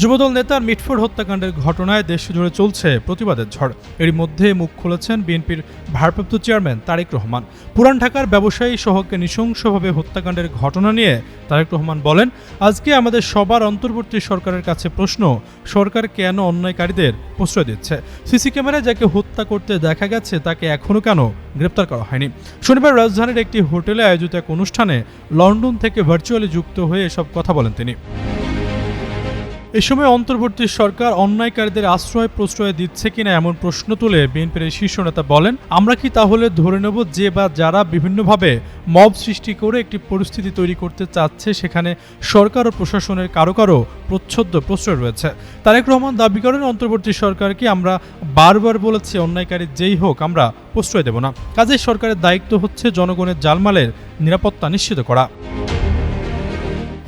যুবদল নেতার মিটফোর্ড হত্যাকাণ্ডের ঘটনায় দেশ জুড়ে চলছে প্রতিবাদের ঝড়। এরই মধ্যে মুখ খুলেছেন বিএনপির ভারপ্রাপ্ত চেয়ারম্যান তারেক রহমান। পুরান ঢাকার ব্যবসায়ী সহকে নৃশংসভাবে হত্যাকাণ্ডের ঘটনা নিয়ে তারেক রহমান বলেন, আজকে আমাদের সবার অন্তর্বর্তী সরকারের কাছে প্রশ্ন, সরকার কেন অন্যায়কারীদের প্রশ্রয় দিচ্ছে? সিসি ক্যামেরায় যাকে হত্যা করতে দেখা গেছে, তাকে এখনও কেন গ্রেপ্তার করা হয়নি? শনিবার রাজধানীর একটি হোটেলে আয়োজিত এক অনুষ্ঠানে লন্ডন থেকে ভার্চুয়ালি যুক্ত হয়ে এসব কথা বলেন তিনি। এ সময় অন্তর্বর্তী সরকার অন্যায়কারীদের আশ্রয় প্রশ্রয় দিচ্ছে কিনা এমন প্রশ্ন তুলে বিএনপির শীর্ষ নেতা বলেন, আমরা কি তাহলে ধরে নেব যে বা যারা বিভিন্নভাবে মব সৃষ্টি করে একটি পরিস্থিতি তৈরি করতে চাচ্ছে, সেখানে সরকার ও প্রশাসনের কারও কারও প্রচ্ছদ প্রশ্রয় রয়েছে? তারেক রহমান দাবি করেন, অন্তর্বর্তী সরকারকে আমরা বারবার বলেছি, অন্যায়কারী যেই হোক, আমরা প্রশ্রয় দেব না। কাজেই সরকারের দায়িত্ব হচ্ছে জনগণের জালমালের নিরাপত্তা নিশ্চিত করা।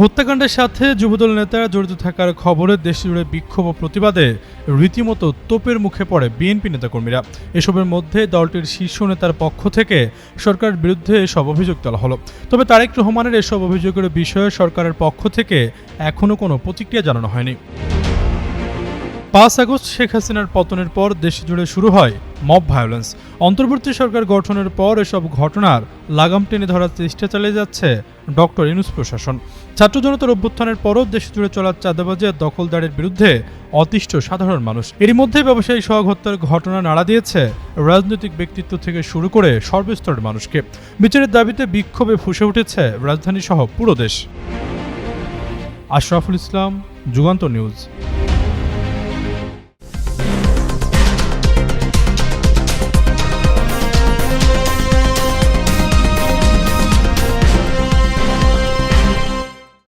হত্যাকাণ্ডের সাথে যুবদল নেতারা জড়িত থাকার খবরে দেশজুড়ে বিক্ষোভ ও প্রতিবাদে রীতিমতো তোপের মুখে পড়ে বিএনপি নেতাকর্মীরা। এসবের মধ্যে দলটির শীর্ষ নেতার পক্ষ থেকে সরকারের বিরুদ্ধে এসব অভিযোগ তোলা হলো। তবে তারেক রহমানের এসব অভিযোগের বিষয়ে সরকারের পক্ষ থেকে এখনও কোনো প্রতিক্রিয়া জানানো হয়নি। পাঁচ আগস্ট শেখ হাসিনার পতনের পর দেশ জুড়ে শুরু হয় মব ভায়োলেন্স অন্তর্বর্তী সরকার গঠনের পর এসব ঘটনার লাগাম টেনে ধরার চেষ্টা চালিয়ে যাচ্ছে ডক্টর ইনুস প্রশাসন। ছাত্র জনতার অভ্যুত্থানের পরও দেশ জুড়ে চলার চাঁদাবাজি আর দখলদারের বিরুদ্ধে অতিষ্ঠ সাধারণ মানুষ। এরই মধ্যে ব্যবসায়ী সহগ হত্যার ঘটনা নাড়া দিয়েছে রাজনৈতিক ব্যক্তিত্ব থেকে শুরু করে সর্বস্তরের মানুষকে। বিচারের দাবিতে বিক্ষোভে ফুসে উঠেছে রাজধানী সহ পুরো দেশ। আশরাফুল ইসলাম যুগান্ত নিউজ।